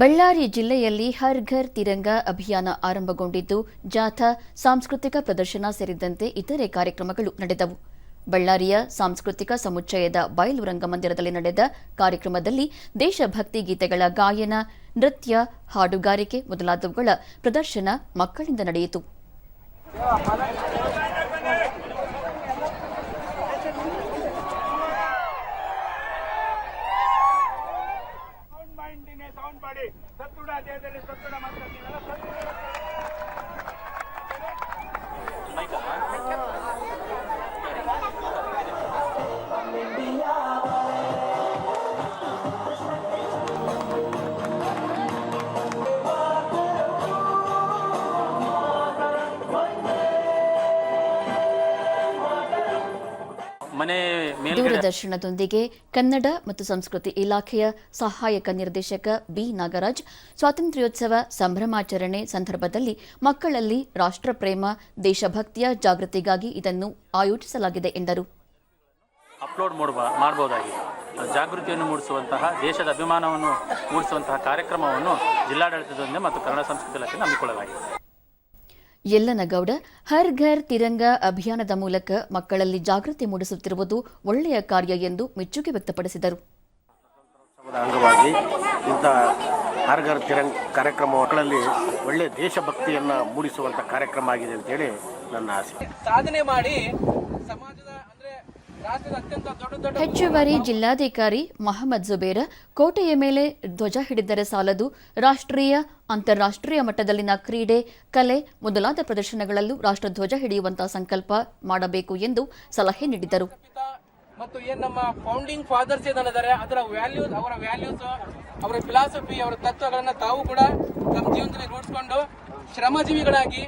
ಬಳ್ಳಾರಿ ಜಿಲ್ಲೆಯಲ್ಲಿ ಹರ್ ಘರ್ ತಿರಂಗ ಅಭಿಯಾನ ಆರಂಭಗೊಂಡಿದ್ದು, ಜಾಥಾ, ಸಾಂಸ್ಕೃತಿಕ ಪ್ರದರ್ಶನ ಸೇರಿದಂತೆ ಇತರೆ ಕಾರ್ಯಕ್ರಮಗಳು ನಡೆದವು. ಬಳ್ಳಾರಿಯ ಸಾಂಸ್ಕೃತಿಕ ಸಮುಚ್ಚಯದ ಬಯಲು ರಂಗಮಂದಿರದಲ್ಲಿ ನಡೆದ ಕಾರ್ಯಕ್ರಮದಲ್ಲಿ ದೇಶಭಕ್ತಿ ಗೀತೆಗಳ ಗಾಯನ, ನೃತ್ಯ, ಹಾಡುಗಾರಿಕೆ ಮೊದಲಾದವುಗಳ ಪ್ರದರ್ಶನ ಮಕ್ಕಳಿಂದ ನಡೆಯಿತು. ಮಾಡಿ ಸತ್ತುಡ ದೇಹದಲ್ಲಿ ಸತ್ತುಡ ಮಾತಾಡ್ತೀನಲ್ಲ ಸತ್ತುಡ ಮನೆ ದೂರದರ್ಶನದೊಂದಿಗೆ ಕನ್ನಡ ಮತ್ತು ಸಂಸ್ಕೃತಿ ಇಲಾಖೆಯ ಸಹಾಯಕ ನಿರ್ದೇಶಕ ಬಿ ನಾಗರಾಜ್. ಸ್ವಾತಂತ್ರ್ಯೋತ್ಸವ ಸಂಭ್ರಮಾಚರಣೆ ಸಂದರ್ಭದಲ್ಲಿ ಮಕ್ಕಳಲ್ಲಿ ರಾಷ್ಟ್ರಪ್ರೇಮ ದೇಶಭಕ್ತಿಯ ಜಾಗೃತಿಗಾಗಿ ಇದನ್ನು ಆಯೋಜಿಸಲಾಗಿದೆ ಎಂದರು. ಅಪ್ಲೋಡ್ ಮಾಡಬ ಮಾಡಬಹುದಾಗಿದೆ ಜಾಗೃತಿಯನ್ನು ಮೂಡಿಸುವಂತಹ ದೇಶದ ಅಭಿಮಾನವನ್ನು ಮೂಡಿಸುವಂತಹ ಕಾರ್ಯಕ್ರಮವನ್ನು ಜಿಲ್ಲಾಡಳಿತದೊಂದಿಗೆ ಮತ್ತು ಕನ್ನಡ ಸಂಸ್ಕೃತಿ ಇಲಾಖೆ ಹಮ್ಮಿಕೊಳ್ಳಲಾಗಿದೆ. ಯಲ್ಲನಗೌಡ ಹರ್ ಘರ್ ತಿರಂಗ ಅಭಿಯಾನದ ಮೂಲಕ ಮಕ್ಕಳಲ್ಲಿ ಜಾಗೃತಿ ಮೂಡಿಸುತ್ತಿರುವುದು ಒಳ್ಳೆಯ ಕಾರ್ಯ ಎಂದು ಮೆಚ್ಚುಗೆ ವ್ಯಕ್ತಪಡಿಸಿದರು. ಅಂಗವಾಗಿ ಇಂಥ ಹರ್ ಘರ್ ತಿರಂಗ್ ಕಾರ್ಯಕ್ರಮ ಮಕ್ಕಳಲ್ಲಿ ಒಳ್ಳೆಯ ದೇಶಭಕ್ತಿಯನ್ನು ಮೂಡಿಸುವಂಥ ಕಾರ್ಯಕ್ರಮ ಆಗಿದೆ ಅಂತೇಳಿ ನನ್ನ ಆಸೆ. ಸಾಧನೆ ಮಾಡಿ ಹೆಚ್ಚುವರಿ ಜಿಲ್ಲಾಧಿಕಾರಿ ಮೊಹಮ್ಮದ್ ಜುಬೇರ್ ಕೋಟೆಯ ಮೇಲೆ ಧ್ವಜ ಹಿಡಿದರೆ ಸಾಲದು ರಾಷ್ಟ್ರೀಯ, ಅಂತಾರಾಷ್ಟ್ರೀಯ ಮಟ್ಟದಲ್ಲಿನ ಕ್ರೀಡೆ, ಕಲೆ ಮೊದಲಾದ ಪ್ರದರ್ಶನಗಳಲ್ಲೂ ರಾಷ್ಟ್ರಧ್ವಜ ಹಿಡಿಯುವಂತಹ ಸಂಕಲ್ಪ ಮಾಡಬೇಕು ಎಂದು ಸಲಹೆ ನೀಡಿದರು. ಮತ್ತು ಏನ್ ನಮ್ಮ ಫೌಂಡಿಂಗ್ ಫಾದರ್ಸ್ ಏನಿದ್ದಾರೆ ಅದರ ವ್ಯಾಲ್ಯೂಸ್ ಅವರ ವ್ಯಾಲ್ಯೂಸ್ ಅವರ ಫಿಲಾಸಫಿ ಅವರ ತತ್ವಗಳನ್ನು ತಾವು ಕೂಡ ತಮ್ಮ ಜೀವನದಲ್ಲಿ ರೂಢಿಸಿಕೊಂಡು ಶ್ರಮಜೀವಿಗಳಾಗಿ